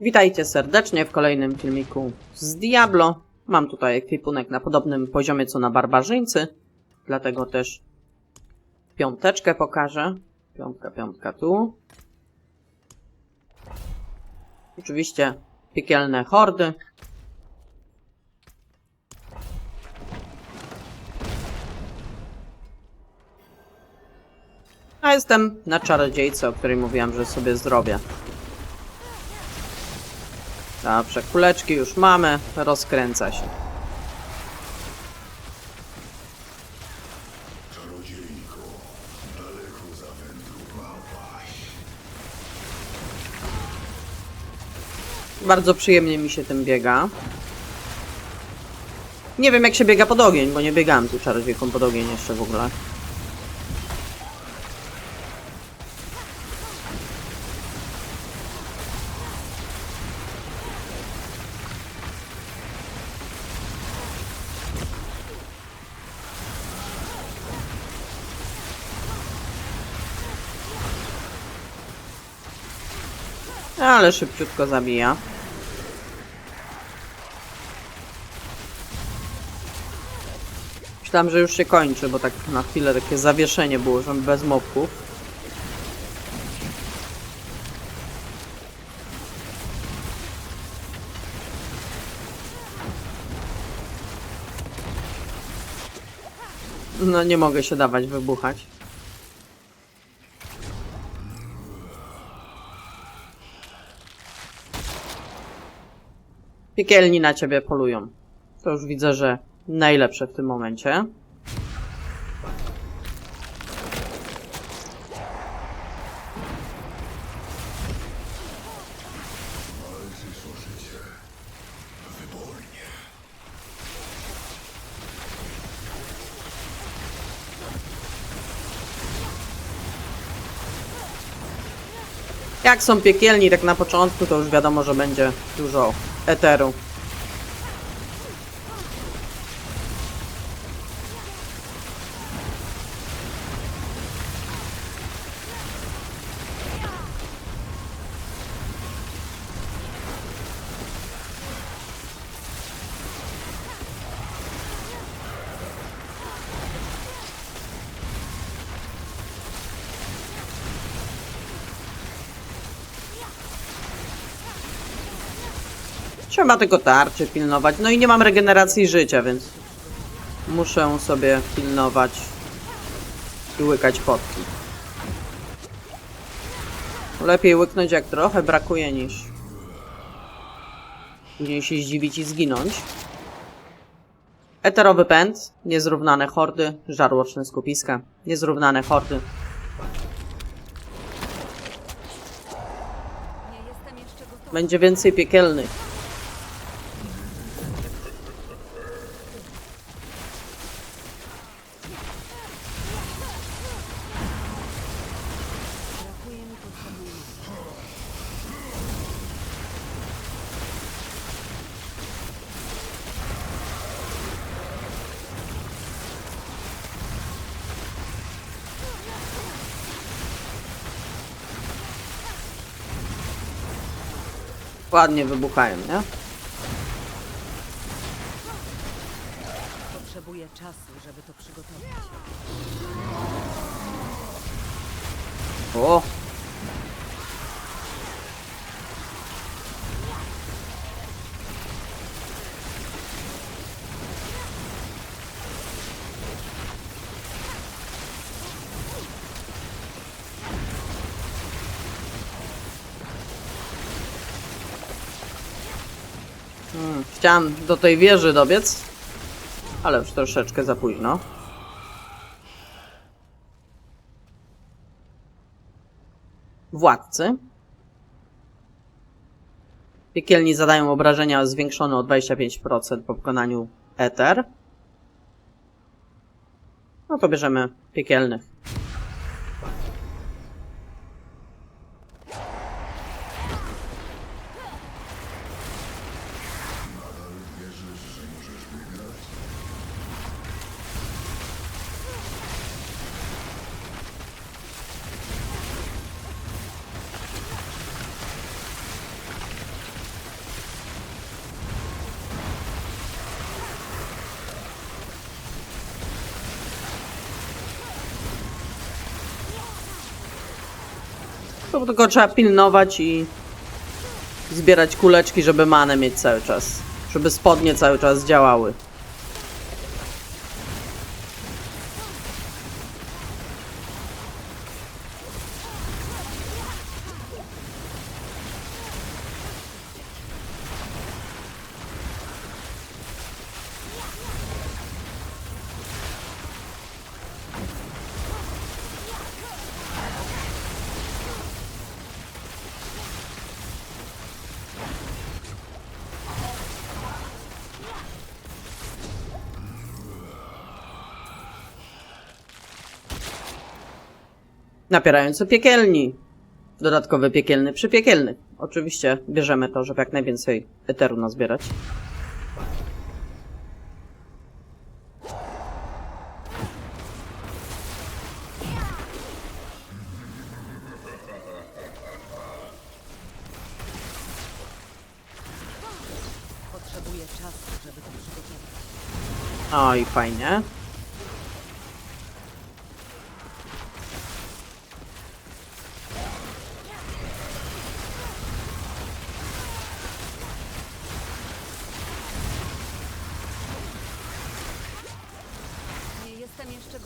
Witajcie serdecznie w kolejnym filmiku z Diablo. Mam tutaj ekwipunek na podobnym poziomie co na barbarzyńcy, dlatego też piąteczkę pokażę. Piątka, piątka tu. Oczywiście piekielne hordy. A jestem na czarodziejce, o której mówiłam, że sobie zrobię. Dobrze, kuleczki już mamy, rozkręca się. Bardzo przyjemnie mi się tym biega. Nie wiem jak się biega pod ogień, bo nie biegałem tu czarodziejką pod ogień jeszcze w ogóle. Ale szybciutko zabija. Myślałem, że już się kończy, bo tak na chwilę takie zawieszenie było, że bez mobków. No nie mogę się dawać wybuchać. Piekielni na ciebie polują. To już widzę, że najlepsze w tym momencie. Jak są piekielni tak na początku, to już wiadomo, że będzie dużo eteru. Trzeba tylko tarczy pilnować. No i nie mam regeneracji życia, więc muszę sobie pilnować i łykać potki. Lepiej łyknąć jak trochę brakuje niż później się zdziwić i zginąć. Eterowy pęd, niezrównane hordy, żarłoczne skupiska, niezrównane hordy. Będzie więcej piekielnych. Ładnie wybuchają, nie? Potrzebuję czasu, żeby to przygotować. O! Hmm, chciałam do tej wieży dobiec, ale już troszeczkę za późno. Władcy. Piekielni zadają obrażenia zwiększone o 25% po pokonaniu Ether. No to bierzemy piekielnych. To tylko trzeba pilnować i zbierać kuleczki, żeby manę mieć cały czas. Żeby spodnie cały czas działały. Napierający piekielni. Dodatkowy piekielny przy piekielnych. Oczywiście bierzemy to, żeby jak najwięcej eteru nazbierać. Potrzebuję czasu, żeby to przygotować. Oj, fajnie.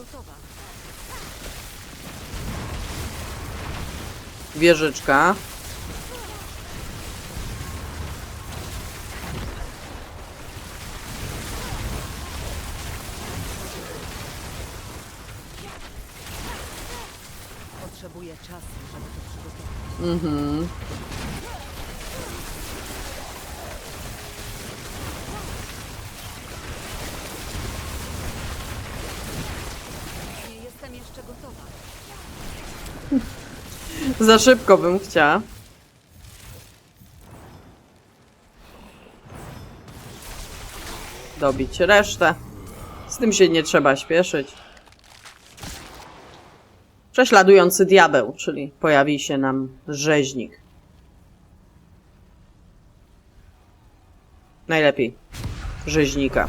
Gotowa. Wieżyczka. Potrzebuję czasu, żeby to przygotować. Mhm. Nie jestem jeszcze gotowa. Za szybko bym chciała. Dobić resztę. Z tym się nie trzeba śpieszyć. Prześladujący diabeł, czyli pojawi się nam rzeźnik. Najlepiej rzeźnika.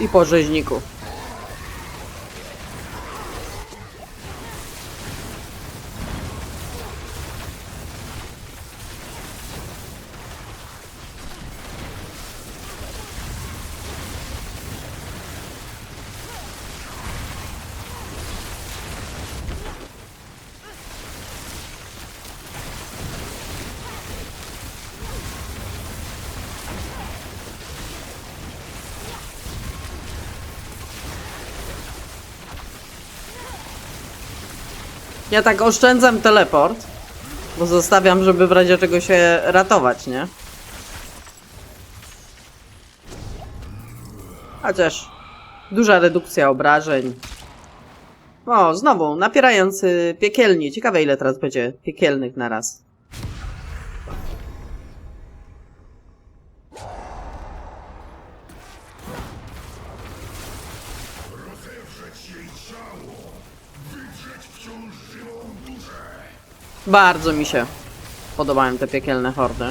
I po rzeźniku. Ja tak oszczędzam teleport, bo zostawiam, żeby w razie czego się ratować, nie? Chociaż duża redukcja obrażeń. O, znowu, napierający piekielni. Ciekawe ile teraz będzie piekielnych na Bardzo mi się podobają te piekielne hordy.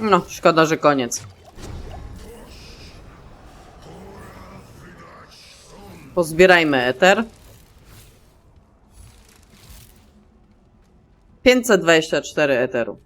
No, szkoda, że koniec. Pozbierajmy eter. 524 eteru.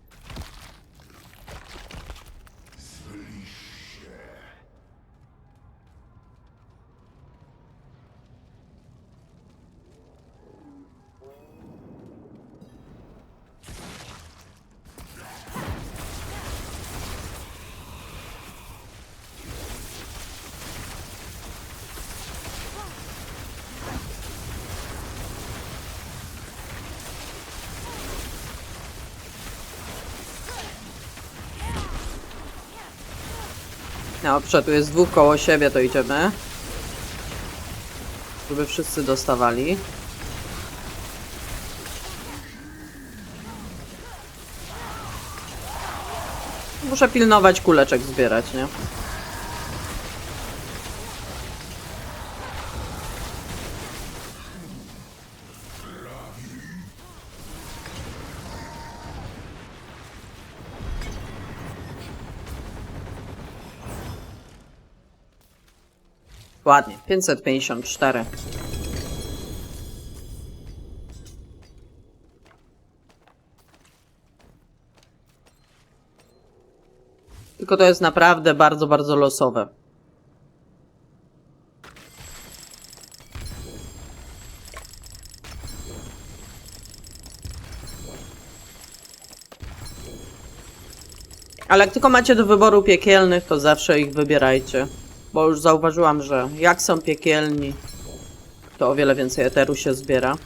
Dobrze, tu jest dwóch koło siebie, to idziemy. Żeby wszyscy dostawali. Muszę pilnować kuleczek zbierać, nie? Ładnie, 554. Tylko to jest naprawdę bardzo, bardzo losowe. Ale jak tylko macie do wyboru piekielnych, to zawsze ich wybierajcie. Bo już zauważyłam, że jak są piekielni, to o wiele więcej eteru się zbiera.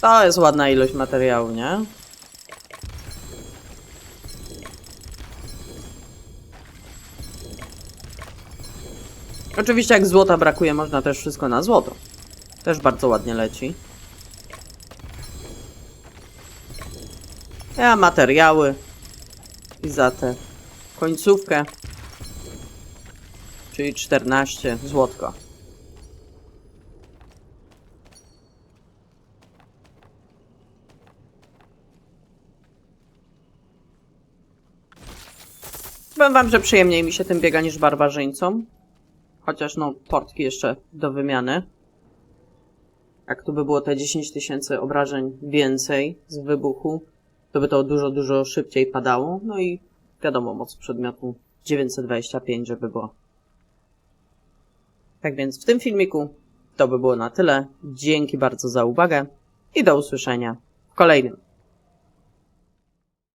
To jest ładna ilość materiału, nie? Oczywiście jak złota brakuje, można też wszystko na złoto. Też bardzo ładnie leci. Ja materiały. I za tę końcówkę. Czyli 14 złotko. Powiem wam, że przyjemniej mi się tym biega niż barbarzyńcom. Chociaż no, portki jeszcze do wymiany. Jak tu by było te 10 tysięcy obrażeń więcej z wybuchu, to by to dużo, dużo szybciej padało. No i wiadomo, moc przedmiotu 925, żeby było. Tak więc w tym filmiku to by było na tyle. Dzięki bardzo za uwagę i do usłyszenia w kolejnym.